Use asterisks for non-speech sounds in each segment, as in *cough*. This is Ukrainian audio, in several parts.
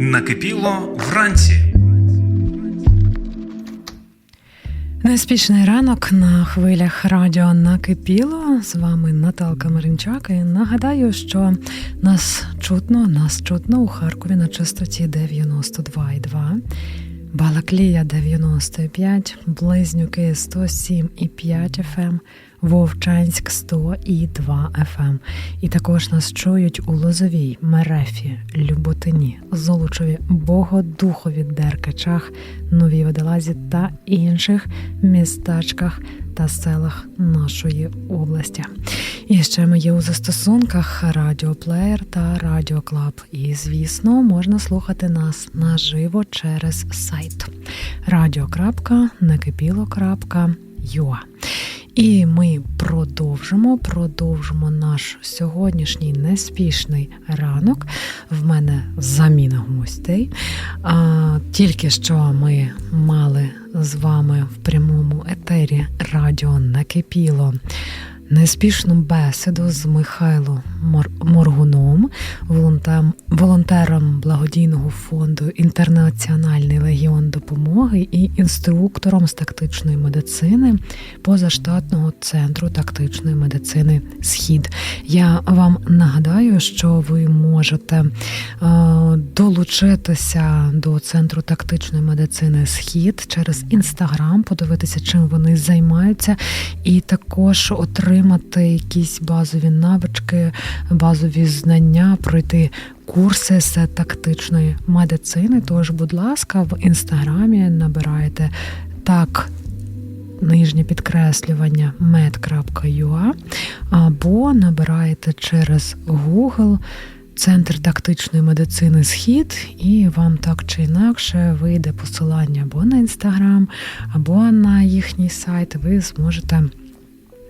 Накипіло вранці. Неспішний ранок на хвилях радіо накипіло. З вами Наталка Маринчак. І нагадаю, що нас чутно, нас чутно у Харкові на частоті 92,2, Балаклія 95, Близнюки 107,5 FM, Вовчанськ 100,2 FM. І також нас чують у Лозовій, Мерефі, Люботині, Золочеві, Богодухові, Деркачах, Новій Водолазі та інших містечках та селах нашої області. І ще ми є у застосунках Радіоплеєр та Радіоклаб. І, звісно, можна слухати нас наживо через сайт radio.накипіло.ua. І ми продовжимо, продовжимо наш сьогоднішній неспішний ранок. В мене заміна гостей. А, Тільки що ми мали з вами в прямому етері радіо накипіло. Неспішну бесіду з Михайлом Мор- Моргуном, волонтером благодійного фонду Інтернаціональний легіон допомоги і інструктором з тактичної медицини позаштатного центру тактичної медицини Схід. Я вам нагадаю, що ви можете е, долучитися до центру тактичної медицини Схід через інстаграм, подивитися, чим вони займаються, і також отримати якісь базові навички, базові знання, пройти курси з тактичної медицини. Тож, будь ласка, в інстаграмі набираєте так. Нижнє підкреслювання med.ua або набираєте через Google Центр тактичної медицини Схід, і вам так чи інакше вийде посилання або на інстаграм, або на їхній сайт. Ви зможете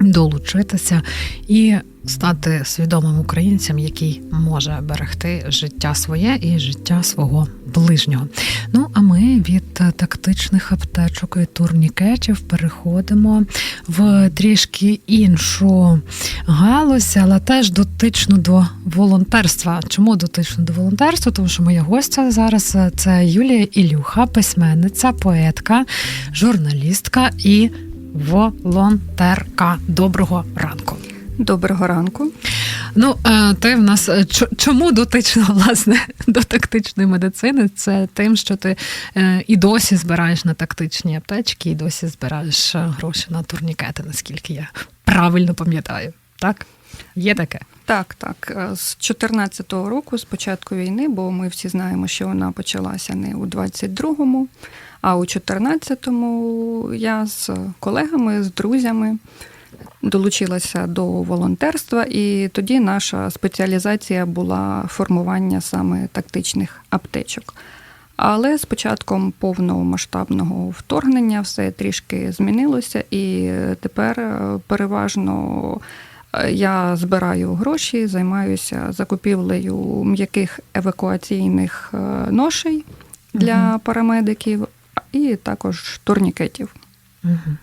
долучитися і стати свідомим українцем, який може берегти життя своє і життя свого ближнього. Ну а ми від тактичних аптечок і турнікетів переходимо в трішки іншу галузь, але теж дотично до волонтерства. Чому дотично до волонтерства? Тому що моя гостя зараз це Юлія Ілюха, письменниця, поетка, журналістка і волонтерка. Доброго ранку. Доброго ранку. Ну, е, ти в нас е, чому дотично *laughs* власне до тактичної медицини? Це тим, що ти е, і досі збираєш на тактичні аптечки, і досі збираєш гроші на турнікети, наскільки я правильно пам'ятаю. Так? Є таке? Так, так. З 2014 року, з початку війни, бо ми всі знаємо, що вона почалася не у 22-му, а у 14-му я з колегами, з друзями долучилася до волонтерства, і тоді наша спеціалізація була формування саме тактичних аптечок. Але з початком повного масштабного вторгнення все трішки змінилося, і тепер е, переважно е, я збираю гроші, займаюся закупівлею м'яких евакуаційних е, ношей для парамедиків і також турнікетів. Угу.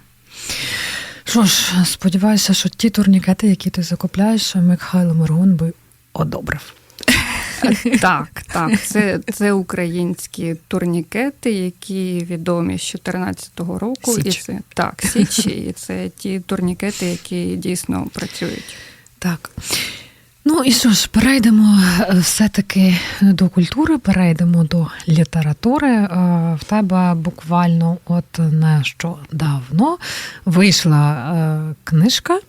Що ж, сподіваюся, що ті турнікети, які ти закупляєш, Михайло Моргун би одобрив. *laughs* Так, так, це, це українські турнікети, які відомі з 2014 року. Січ. І це так, січі, і це ті турнікети, які дійсно працюють. Так. Ну і що ж, перейдемо е, все-таки до культури, перейдемо до літератури. Е, В тебе буквально от нещодавно вийшла е, книжка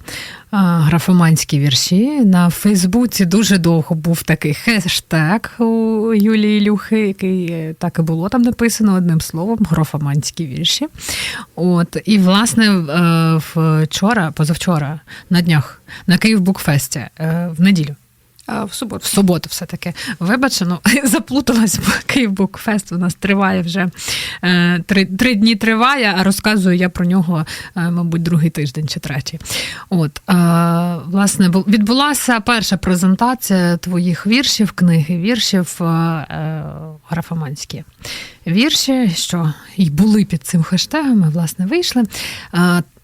Графоманські вірші. На Фейсбуці дуже довго був такий хештег у Юлії Люхи, який е, так і було там написано одним словом графоманські вірші. От, і власне е, вчора, позавчора, на днях, на Київ Букфесті, е, в неділю. А в суботу. В суботу все-таки. Вибач, ну, *laughs* заплуталась, бо Київ Букфест у нас триває вже е, три, три дні триває, а розказую я про нього, е, мабуть, другий тиждень чи третій. От, е, власне, відбулася перша презентація твоїх віршів, книги віршів графоманські вірші, що і були під цим хештегом, власне, вийшли.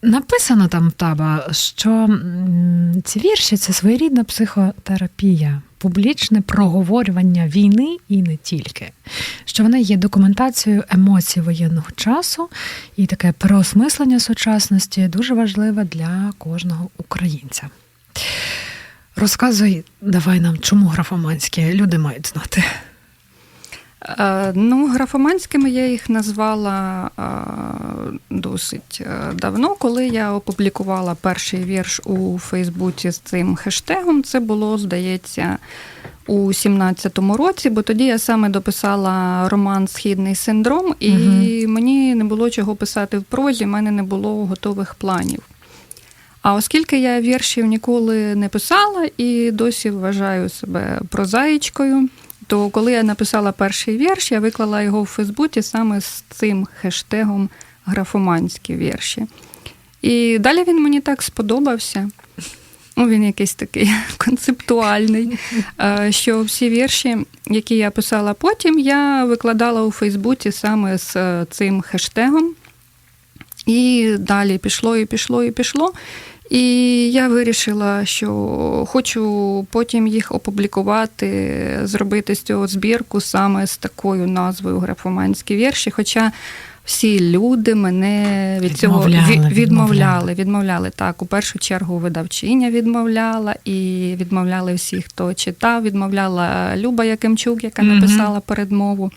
Написано там тебе, що ці вірші це своєрідна психотерапія публічне проговорювання війни і не тільки, що вони є документацією емоцій воєнного часу і таке переосмислення сучасності дуже важливе для кожного українця. Розказуй, давай нам, чому графоманські люди мають знати. Е, Ну, графоманськими я їх назвала е, досить е, давно, коли я опублікувала перший вірш у Фейсбуці з цим хештегом. Це було, здається, у 17-му році, бо тоді я саме дописала роман Східний синдром, і Мгм. мені не було чого писати в прозі, в мене не було готових планів. А оскільки я віршів ніколи не писала і досі вважаю себе прозаїчкою, то коли я написала перший вірш, я виклала його в Фейсбуці саме з цим хештегом графоманські вірші. І далі він мені так сподобався. Ну, він якийсь такий *laughs* концептуальний. е, Що всі вірші, які я писала потім, я викладала у Фейсбуці саме з е, цим хештегом. І далі пішло, і пішло, і пішло. І я вирішила, що хочу потім їх опублікувати, зробити з цього збірку саме з такою назвою графоманські вірші. Хоча всі люди мене від цього Відмовляли, ві- відмовляли. відмовляли. Так. У першу чергу видавчиня відмовляла, і відмовляли всі, хто читав. Відмовляла Люба Якимчук, яка написала передмову.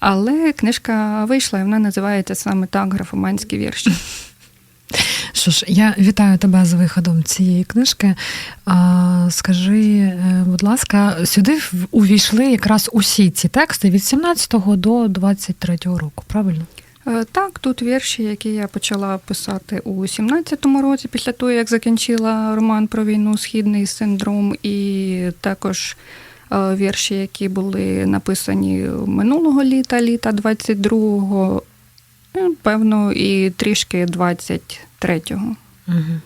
Але книжка вийшла, і вона називається саме так графоманські вірші. *laughs* Що ж, я вітаю тебе з виходом цієї книжки. А, скажи, е, будь ласка, сюди увійшли якраз усі ці тексти від 17 до 23 року, правильно? Е, Так, тут вірші, які я почала писати у 17-му році, після того, як закінчила роман про війну Східний синдром, і також е, вірші, які були написані минулого літа, літа 22-го, е, певно, і трішки 23-го. Угу.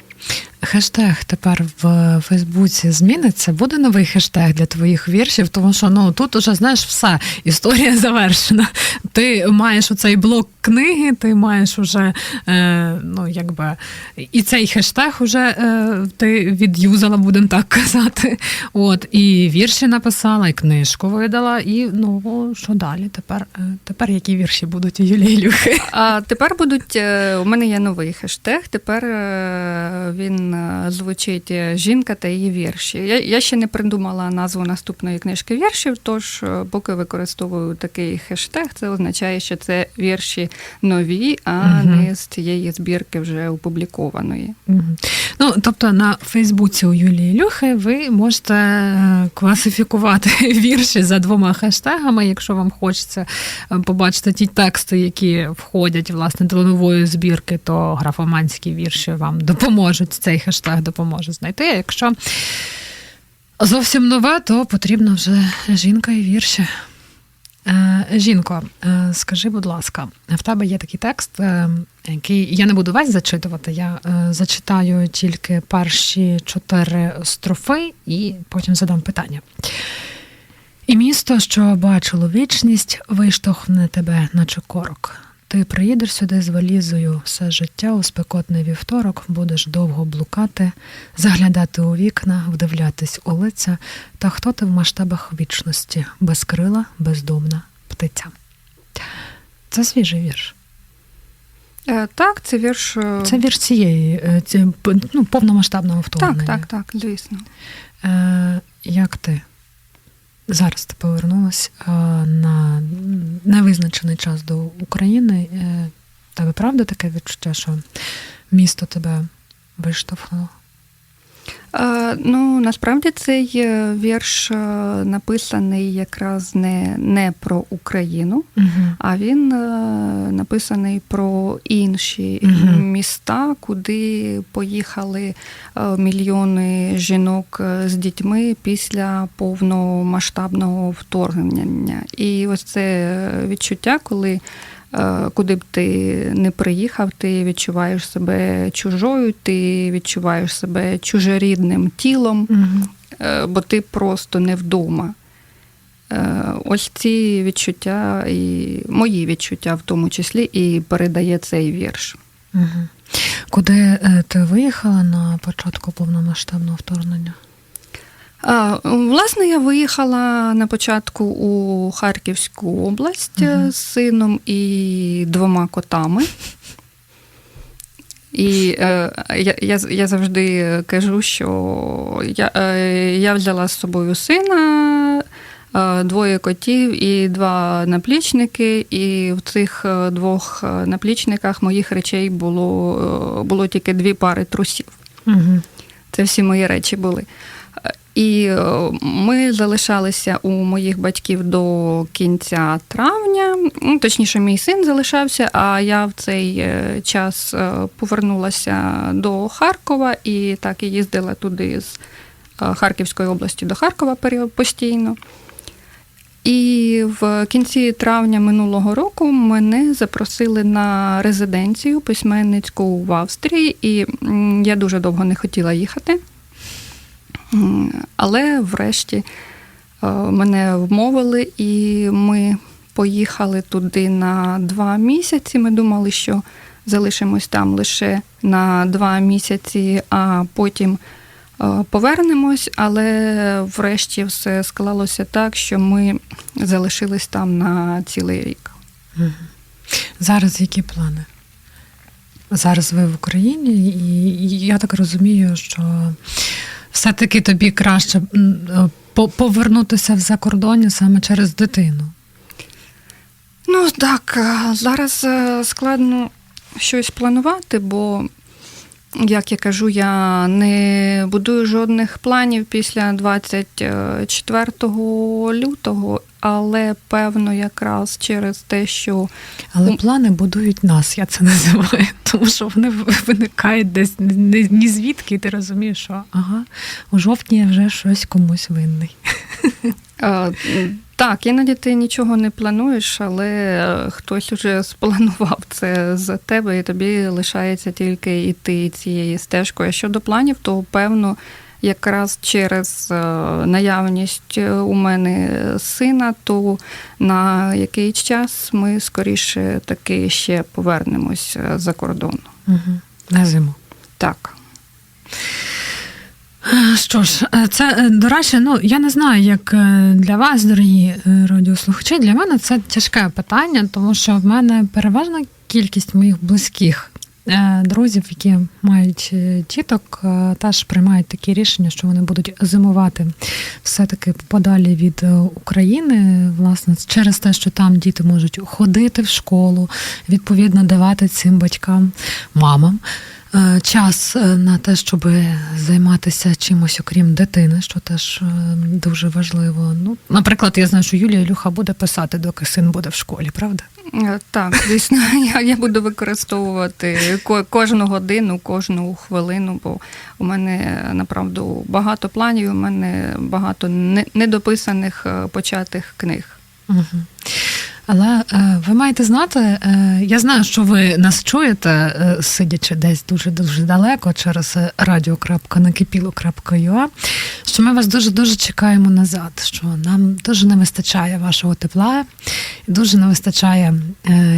Хештег тепер в Фейсбуці зміниться. Буде новий хештег для твоїх віршів, тому що ну тут уже знаєш все, історія *laughs* завершена. Ти маєш оцей блок книги, ти маєш уже е, ну якби і цей хештег уже е, ти від'юзала, будемо так казати. От і вірші написала, і книжку видала. І ну що далі? Тепер е, тепер які вірші будуть у Юлії Люхи? А тепер будуть е, у мене є новий хештег. Тепер е, він е, звучить е, Жінка та її вірші. Я, я ще не придумала назву наступної книжки віршів, тож е, поки використовую такий хештег, це означає, що це вірші нові, а Мгм. не з цієї збірки вже опублікованої. Мгм. Ну, тобто на Фейсбуці у Юлії Люхи ви можете класифікувати *laughs* вірші за двома хештегами, якщо вам хочеться побачити ті тексти, які входять власне до нової збірки, то графоманські вірші вам допоможуть. Цей хештег допоможе знайти. А якщо зовсім нове, то потрібно вже жінка і вірші. Е, Жінко, е, скажи, будь ласка, в тебе є такий текст, е, який я не буду весь зачитувати. Я зачитаю тільки перші чотири строфи і потім задам питання. І місто, що бачило вічність, виштовхне тебе, наче корок. Ти приїдеш сюди з валізою все життя у спекотний вівторок, будеш довго блукати, заглядати у вікна, вдивлятись у лиця, та хто ти в масштабах вічності, безкрила, бездомна птиця. Це свіжий вірш. Е, Так, це вірш. е, Це вірш цієї е, ці, ну, повномасштабного вторгнення. так, так, так, звісно. Як ти зараз ти повернулась е, на невизначений час до України? Е, тебе правда таке відчуття, що місто тебе виштовхнуло? Е, Ну, насправді цей е, вірш е, написаний якраз не, не про Україну, Угу. а він написаний про інші Мгм. міста, куди поїхали мільйони жінок з дітьми після повномасштабного вторгнення. І ось це відчуття, коли куди б ти не приїхав, ти відчуваєш себе чужою, ти відчуваєш себе чужорідним тілом, е, бо ти просто не вдома. Е, Ось ці відчуття, і мої відчуття в тому числі, і передає цей вірш. Угу. Куди е, ти виїхала на початку повномасштабного вторгнення? Власне, я виїхала на початку у Харківську область Мгм. з сином і двома котами. І е, я, я, я завжди кажу, що я, е, я взяла з собою сина, е, двоє котів і два наплічники. І в цих е, двох е, наплічниках моїх речей було, було тільки дві пари трусів. Угу. Це всі мої речі були. І е, ми залишалися у моїх батьків до кінця травня. Ну, точніше, мій син залишався, а я в цей е, час е, повернулася до Харкова і так і їздила туди з Харківської області до Харкова постійно. І в кінці травня минулого року мене запросили на резиденцію письменницьку в Австрії, і я дуже довго не хотіла їхати. Але врешті е, мене вмовили, і ми поїхали туди на два місяці. Ми думали, що залишимось там лише на два місяці, а потім е, повернемось. Але врешті все склалося так, що ми залишились там на цілий рік. Зараз які плани? Зараз ви в Україні, і я так розумію, що все-таки тобі краще е, по- повернутися в закордоння саме через дитину. Ну так, е, зараз е, складно щось планувати, бо, як я кажу, я не будую жодних планів після 24 лютого, але певно, якраз через те, що Але плани будують нас, я це називаю, *laughs* тому що вони виникають десь ні, звідки, і ти розумієш, що ага, у жовтні я вже щось комусь винний. *laughs* Е, Так, іноді ти нічого не плануєш, але е, хтось уже спланував *laughs* це за тебе, і тобі лишається тільки йти цією стежкою. А щодо планів, то певно, якраз через е, наявність е, у мене сина, то на якийсь час ми скоріше таки ще повернемось е, за кордон. Угу. На зиму. Так. Що ж, це до речі, ну я не знаю, як для вас, дорогі радіослухачі, для мене це тяжке питання, тому що в мене переважна кількість моїх близьких друзів, які мають е, діток, е, теж приймають такі рішення, що вони будуть зимувати все-таки подалі від е, України, власне, через те, що там діти можуть ходити в школу, відповідно давати цим батькам, мамам. е, час е, на те, щоб займатися чимось, окрім дитини, що теж е, дуже важливо. Ну, наприклад, я знаю, що Юлія Ілюха буде писати, доки син буде в школі, правда? Е, Так, звісно, *laughs* я, я буду використовувати кожну годину, кожну хвилину, бо у мене направду багато планів, у мене багато не- недописаних е, початих книг. Угу. Але е, ви маєте знати, е, я знаю, що ви нас чуєте, е, сидячи десь дуже дуже далеко через radio.nakipilo.ua, що ми вас дуже дуже чекаємо назад. Що нам дуже не вистачає вашого тепла, дуже не вистачає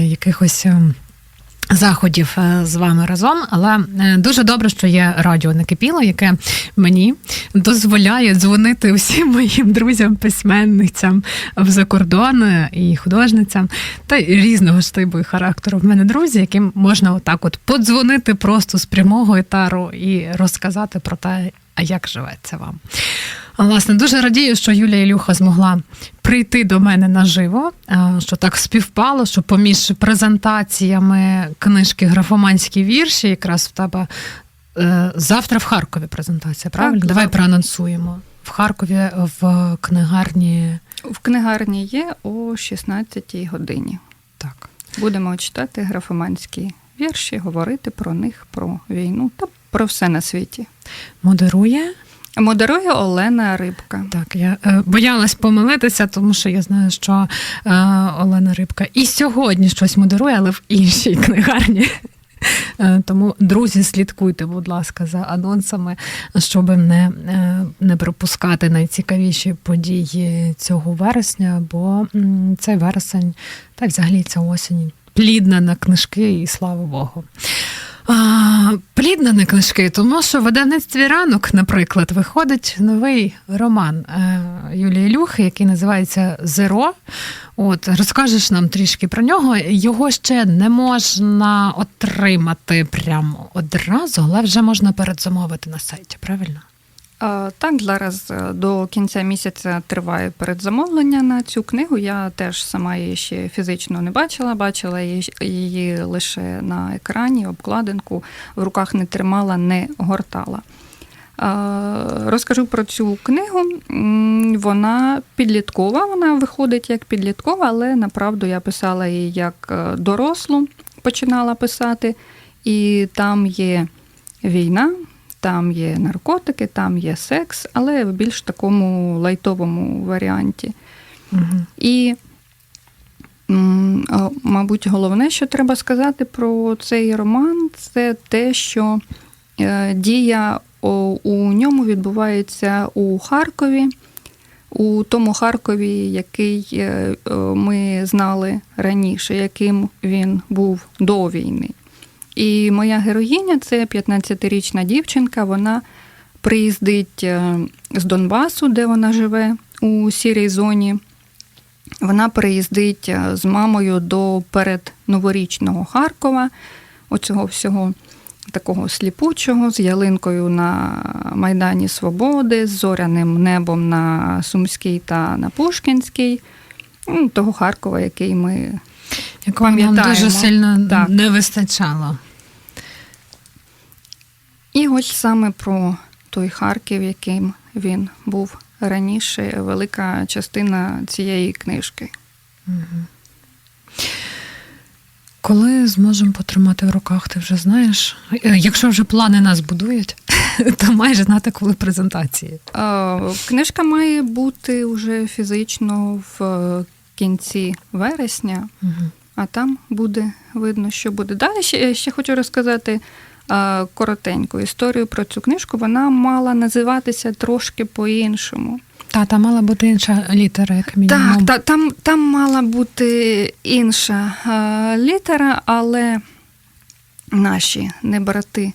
якихось. Заходів е, з вами разом, але е, дуже добре, що є радіо Накипіло, яке мені дозволяє дзвонити усім *laughs* моїм друзям, письменницям в закордон і художницям та різного штибу і характеру. В мене друзі, яким можна отак от подзвонити просто з прямого етару і розказати про те, як живеться вам. Власне, дуже радію, що Юлія Ілюха змогла прийти до мене наживо, що так співпало, що поміж презентаціями книжки Графоманські вірші, якраз в тебе е, завтра в Харкові презентація, правильно? Давай завтра. проанонсуємо. В Харкові в книгарні. В книгарні є о 16-й годині. Так. Будемо читати графоманські вірші, говорити про них, про війну та про все на світі. Модерує. Модерує Олена Рибка. Так, я е, боялась помилитися, тому що я знаю, що е, Олена Рибка і сьогодні щось модерує, але в іншій книгарні. Е, Тому, друзі, слідкуйте, будь ласка, за анонсами, щоб не, е, не пропускати найцікавіші події цього вересня, бо м, цей вересень, та й взагалі ця осінь плідна на книжки, і слава Богу. А, не книжки, тому що в видавництві ранок, наприклад, виходить новий роман е, Юлії Люхи, який називається Зеро. От розкажеш нам трішки про нього. Його ще не можна отримати прямо одразу, але вже можна передзамовити на сайті, правильно? Так, зараз е, до кінця місяця триває передзамовлення на цю книгу. Я теж сама її ще фізично не бачила, бачила її, її лише на екрані, обкладинку, в руках не тримала, не гортала. Розкажу про цю книгу. Вона підліткова, вона виходить як підліткова, але направду я писала її як е, дорослу, починала писати. І там є війна, там є наркотики, там є секс, але в більш такому лайтовому варіанті. Угу. І, мабуть, головне, що треба сказати про цей роман, це те, що е, дія у ньому відбувається у Харкові, у тому Харкові, який е, ми знали раніше, яким він був до війни. І моя героїня це 15-річна дівчинка. Вона приїздить е, з Донбасу, де вона живе у сірій зоні. Вона приїздить е, з мамою до передноворічного Харкова, оцього всього такого сліпучого, з ялинкою на Майдані Свободи, з зоряним небом на Сумській та на Пушкінській. Того Харкова, який ми Якого нам дуже сильно Так. не вистачало. І ось саме про той Харків, яким він був раніше, велика частина цієї книжки. Коли зможемо потримати в руках, ти вже знаєш. Е, Якщо вже плани нас будують, *laughs* то майже знати, коли презентації. Е, Книжка має бути уже фізично в кінці вересня, Угу. а там буде видно, що буде. Далі ще, ще хочу розказати е, коротеньку історію про цю книжку. Вона мала називатися трошки по-іншому. Та, там мала бути інша літера, як мінімум. Так, та, там, там мала бути інша е, літера, але наші небрати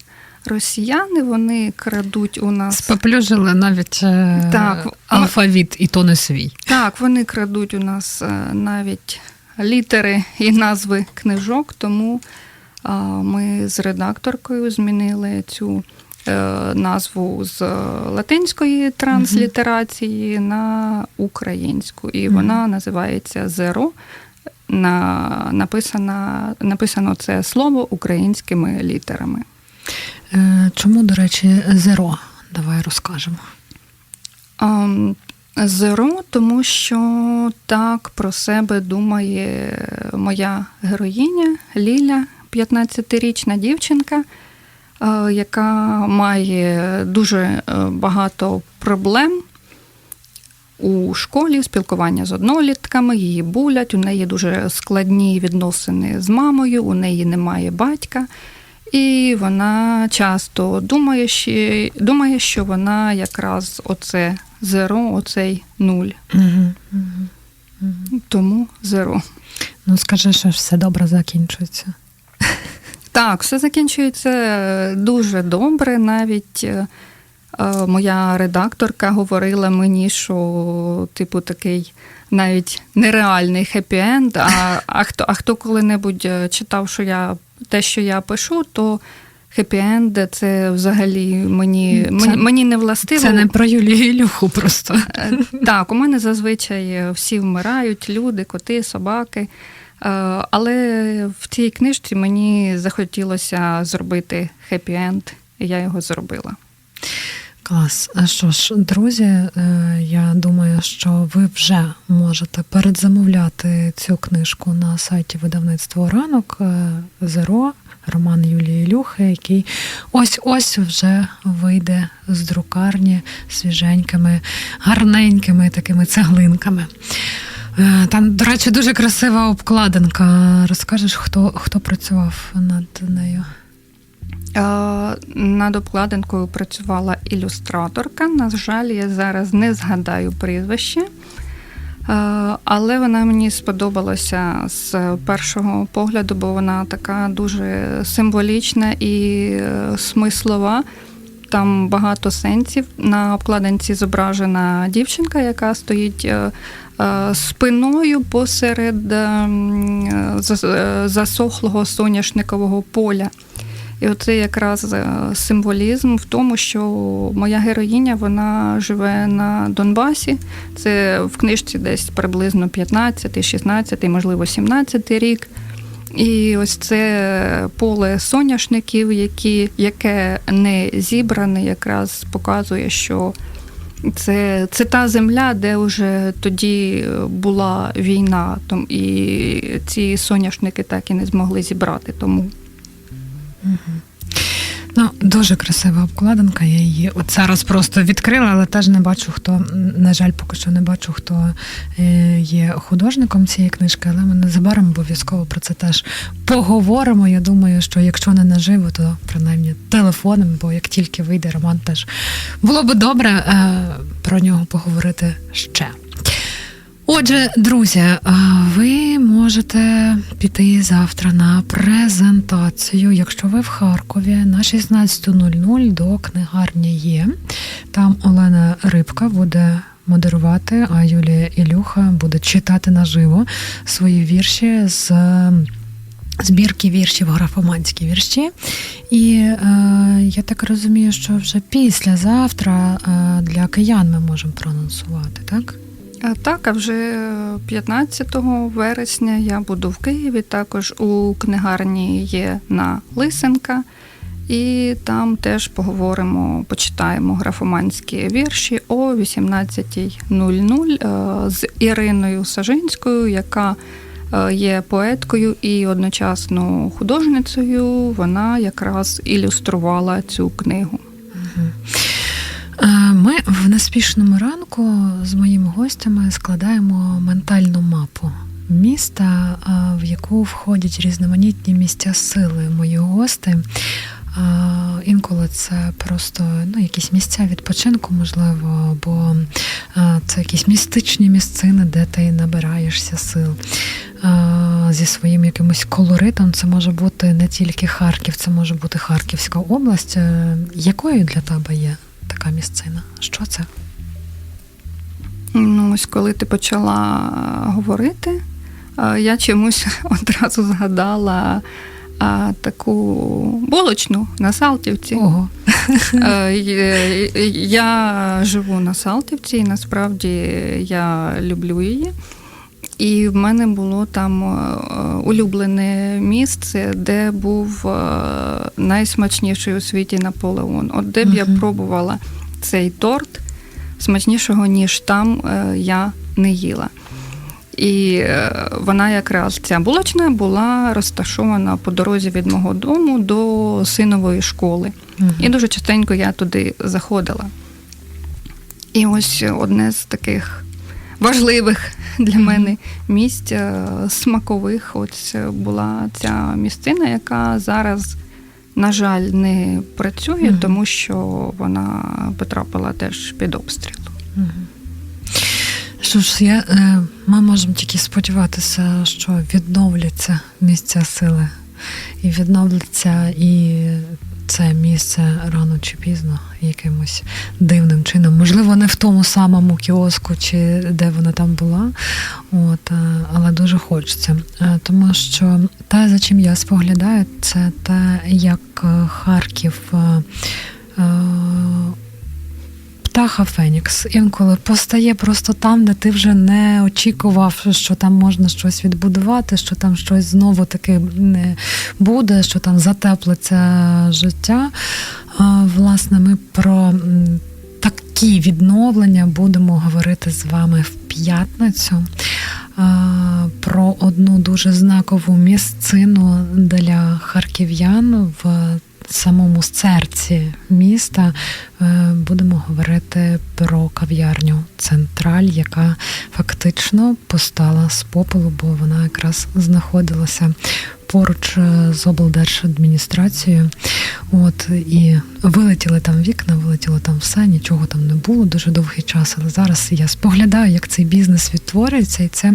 росіяни вони крадуть у нас. Споплюжили навіть е, Так, алфавіт, і то не свій. Так, вони крадуть у нас е, навіть літери і назви книжок, тому ми з редакторкою змінили цю е, назву з латинської транслітерації на українську. І Мгм. вона називається Зеро. На, написана, написано це слово українськими літерами. Е, Чому, до речі, зеро? Давай розкажемо. Зеро, тому що так про себе думає моя героїня Ліля, 15-річна дівчинка, е, яка має дуже е, багато проблем у школі, спілкування з однолітками, її булять, у неї дуже складні відносини з мамою, у неї немає батька. І вона часто думає, що, думає, що вона якраз оце зеро, оцей нуль. Угу. Угу. Угу. Тому зеро. Ну, скажи, що все добре закінчується. Так, все закінчується е, дуже добре. Навіть е, е, моя редакторка говорила мені, що типу такий навіть нереальний хеппі-енд. А, а хто, а хто коли-небудь читав, що я те, що я пишу, то хеппі-енд це взагалі мені, Це- мені, не властиво. Це не про Юлію Ілюху просто. Е, Так, у мене зазвичай всі вмирають, люди, коти, собаки. Е, Але в цій книжці мені захотілося зробити хеппі-енд, і я його зробила. Клас. А що ж, друзі, е, я думаю, що ви вже можете передзамовляти цю книжку на сайті видавництва ранок е, Зеро, роман Юлії Ілюхи, який ось-ось вже вийде з друкарні свіженькими, гарненькими такими цеглинками. Е, Там, до речі, дуже красива обкладинка. Розкажеш, хто, хто працював над нею? Е, Над обкладинкою працювала ілюстраторка. На жаль, я зараз не згадаю прізвище. Е, Але вона мені сподобалася з першого погляду, бо вона така дуже символічна і е, смислова. Там багато сенсів. На обкладинці зображена дівчинка, яка стоїть спиною посеред е, м, е, зас- е, засохлого соняшникового поля. І оце якраз е, символізм в тому, що моя героїня вона живе на Донбасі. Це в книжці десь приблизно 15, 16, можливо, 17 рік. І ось це поле соняшників, які, яке не зібране, якраз показує, що це, це та земля, де вже тоді була війна, і ці соняшники так і не змогли зібрати. Тому Ну, дуже красива обкладинка. Я її от зараз просто відкрила, але теж не бачу, хто, на жаль, поки що не бачу, хто е, є художником цієї книжки, але ми незабаром обов'язково про це теж поговоримо. Я думаю, що якщо не наживо, то принаймні телефоном, бо як тільки вийде роман, теж було би добре е, про нього поговорити ще. Отже, друзі, ви можете піти завтра на презентацію, якщо ви в Харкові на 16.00 до книгарні є. Там Олена Рибка буде модерувати, а Юлія Ілюха буде читати наживо свої вірші з. Збірки віршів графоманські вірші. І е, я так розумію, що вже післязавтра е, для киян ми можемо проанонсувати, так? Е, Так, а вже 15 вересня я буду в Києві. Також у книгарні є на Лисенка, і там теж поговоримо, почитаємо графоманські вірші о 18.00 е, з Іриною Сажинською, яка е, є поеткою і одночасно художницею. Вона якраз ілюструвала цю книгу. Е, Ми в неспішному ранку з моїми гостями складаємо ментальну мапу міста, е, в яку входять різноманітні місця сили мої гости. Е, Інколи це просто ну, якісь місця відпочинку, можливо, або е, це якісь містичні місцини, де ти набираєшся сил. Е, Зі своїм якимось колоритом це може бути не тільки Харків, це може бути Харківська область. Е, Якою для тебе є така місцина? Що це? Ну, ось коли ти почала говорити, е, я чомусь *laughs* одразу згадала а, таку булочну на Салтівці. Ого. Е, Я живу на Салтівці, і насправді я люблю її. І в мене було там е, улюблене місце, де був е, найсмачніший у світі Наполеон. От де б я пробувала цей торт, смачнішого, ніж там е, я не їла. І е, вона якраз ця булочна була розташована по дорозі від мого дому до синової школи. Мгм. І дуже частенько я туди заходила. І ось одне з таких важливих для мене місць е, смакових. Ось була ця місцина, яка зараз, на жаль, не працює, Мгм. тому що вона потрапила теж під обстріл. Мгм. Що ж, я, е, ми можемо тільки сподіватися, що відновляться місця сили, і відновляться і це місце рано чи пізно якимось дивним чином. Можливо, не в тому самому кіоску, чи де вона там була, от, е, але дуже хочеться. Е, Тому що те, за чим я споглядаю, це те, як е, Харків. Птаха Фенікс інколи постає просто там, де ти вже не очікував, що там можна щось відбудувати, що там щось знову таки не буде, що там затеплиться життя. Власне, ми про такі відновлення будемо говорити з вами в п'ятницю. Про одну дуже знакову місцину для харків'ян в самому серці міста е, будемо говорити про кав'ярню Централь, яка фактично постала з попелу, бо вона якраз знаходилася поруч е, з облдержадміністрацією. От і вилетіли там вікна, вилетіло там все, нічого там не було дуже довгий час. Але зараз я споглядаю, як цей бізнес відтворюється, і це,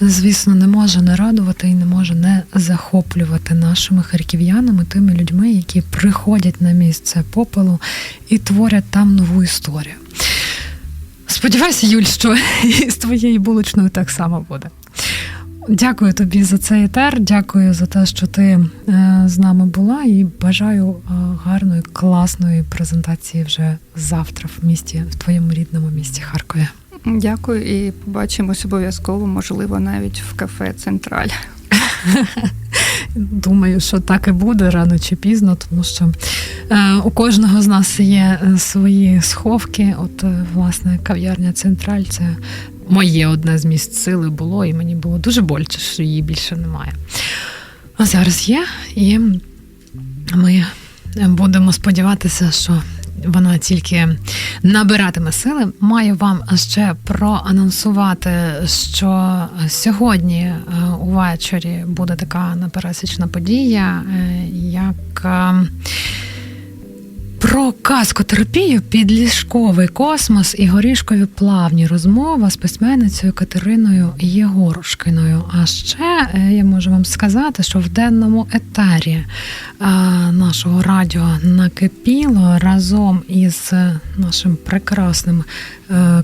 звісно, не може не радувати і не може не захоплювати нашими харків'янами, тими людьми, які приходять на місце попелу і творять там нову історію. Сподіваюся, Юль, що *laughs* з твоєю булочною так само буде. Дякую тобі за цей етер. Дякую за те, що ти е, з нами була, і бажаю е, гарної, класної презентації вже завтра в місті, в твоєму рідному місті Харкові. Дякую і побачимось обов'язково, можливо, навіть в кафе Централь. *laughs* Думаю, що так і буде рано чи пізно, тому що е, у кожного з нас є свої сховки. От, власне, кав'ярня Централь це моє одне з місць сили було, і мені було дуже боляче, що її більше немає. А зараз є, і ми будемо сподіватися, що вона тільки набиратиме сили. Маю вам ще проанонсувати, що сьогодні е, увечері буде така непересічна подія, е, як. Про казкотерапію, підліжковий космос і горішкові плавні розмова з письменницею Катериною Єгорушкиною. А ще е, я можу вам сказати, що в денному етері е, нашого радіо накипіло разом із е, нашим прекрасним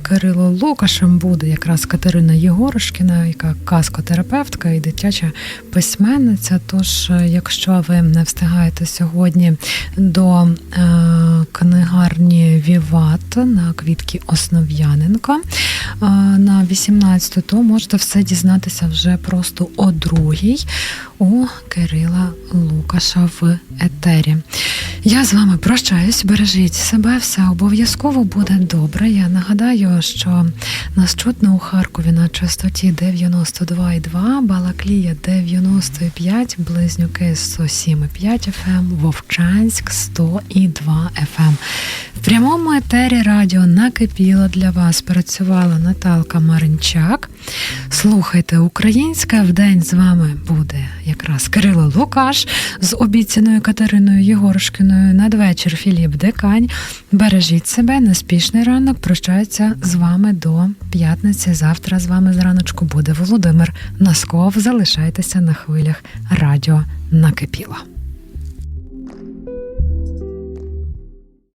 Кирило Лукашем буде якраз Катерина Єгорушкіна, яка казкотерапевтка і дитяча письменниця. Тож, якщо ви не встигаєте сьогодні до книгарні Віват на квітки Основ'яненка на 18, то можете все дізнатися вже просто о другій у Кирила Лукаша в етері. Я з вами прощаюсь, бережіть себе, все обов'язково буде добре. Я нагадаю, що нас чутно у Харкові на частоті 92,2, Балаклія 95, Близнюки 107,5 FM, Вовчанськ 100,2 FM. В прямому етері радіо накипіло для вас. Працювала Наталка Маринчак. Слухайте українське. В день з вами буде якраз Кирило Лукаш з обіцяною Катериною Єгорушкиною. Надвечір Філіп Декань. Бережіть себе, неспішний ранок. Прощається з вами до п'ятниці. Завтра з вами зраночку буде Володимир Насков. Залишайтеся на хвилях радіо накипіло.